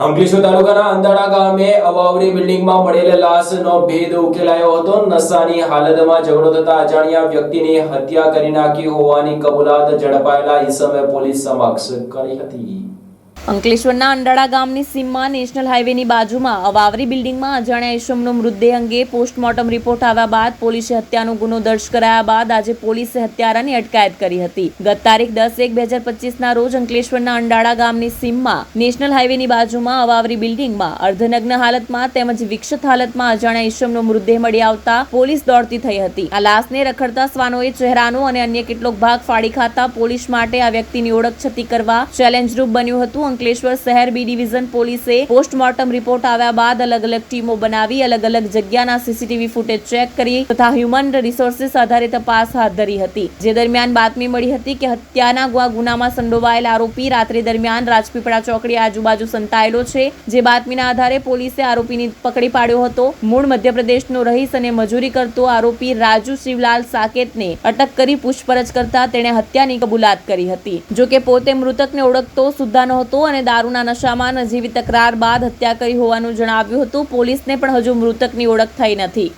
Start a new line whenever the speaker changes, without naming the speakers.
અંકલેશ્વર તાલુકાના અંદાડા ગામે અવાવરી બિલ્ડિંગમાં મળેલ લાશનો ભેદ ઉકેલાયો હતો. નશાની હાલતમાં ઝઘડો થતા અજાણ્યા વ્યક્તિની હત્યા કરી નાખી હોવાની કબૂલાત ઝડપાયેલા ઈસમે પોલીસ સમક્ષ કરી હતી.
અંકલેશ્વરના અંડાળા ગામની સીમમાં નેશનલ હાઈવેની બાજુમાં અવાવરી બિલ્ડિંગમાં અજાણ્યા ઈસમનો મૃતદેહ અંગે પોસ્ટમોર્ટમ રિપોર્ટ આવ્યા બાદ પોલીસે હત્યાનો ગુનો દર્જ કરાયા બાદ આજે પોલીસે હત્યારાની અટકાયત કરી હતી. ગત તારીખ દસ એક બે હજાર પચીસના રોજ અંકલેશ્વરના અંડાળા ગામની સીમમાં નેશનલ હાઈવેની બાજુમાં અવાવરી બિલ્ડિંગમાં અર્ધનગ્ન હાલતમાં તેમજ વિક્ષત હાલતમાં અજાણ્યા ઈસમનો મૃતદેહ મળી આવતા પોલીસ દોડતી થઈ હતી. આ લાશને રખડતા શ્વાનોએ ચહેરાનો અને અન્ય કેટલોક ભાગ ફાડી ખાતા પોલીસ માટે આ વ્યક્તિની ઓળખ છતી કરવા ચેલેન્જરૂપ બન્યું હતું. અંકલેશ્વર શહેર બી ડિવિઝન પોલીસે પોસ્ટમોર્ટમ રિપોર્ટ આવ્યા બાદ અલગ અલગ ટીમો બનાવી અલગ અલગ જગ્યાના સીસીટીવી ફૂટેજ ચેક કરી તથા હ્યુમન રિસોર્સિસ આધારે તપાસ હાથ ધરી હતી. જે દરમિયાન બાતમી મળી હતી કે હત્યાના ગુનામાં સંડોવાયેલ આરોપી રાત્રિ દરમિયાન રાજપીપળા ચોકડી આજુબાજુ સંતાયેલો છે. જે બાતમીના આધારે પોલીસે આરોપીની પકડી પાડ્યો હતો. મૂળ મધ્યપ્રદેશનો રહીશ અને મજૂરી કરતો આરોપી રાજુ શિવલાલ સાકેતને અટક કરી પૂછપરછ કરતા તેણે હત્યાની કબૂલાત કરી હતી. જો કે પોતે મૃતકને ઓળખતો સુદ્ધા નહોતો અને દારૂના નશામાં નજીવી તકરાર બાદ હત્યા કરી હોવાનું જણાવ્યું હતું. પોલીસને પણ હજુ મૃતકની ઓળખ થઈ નથી.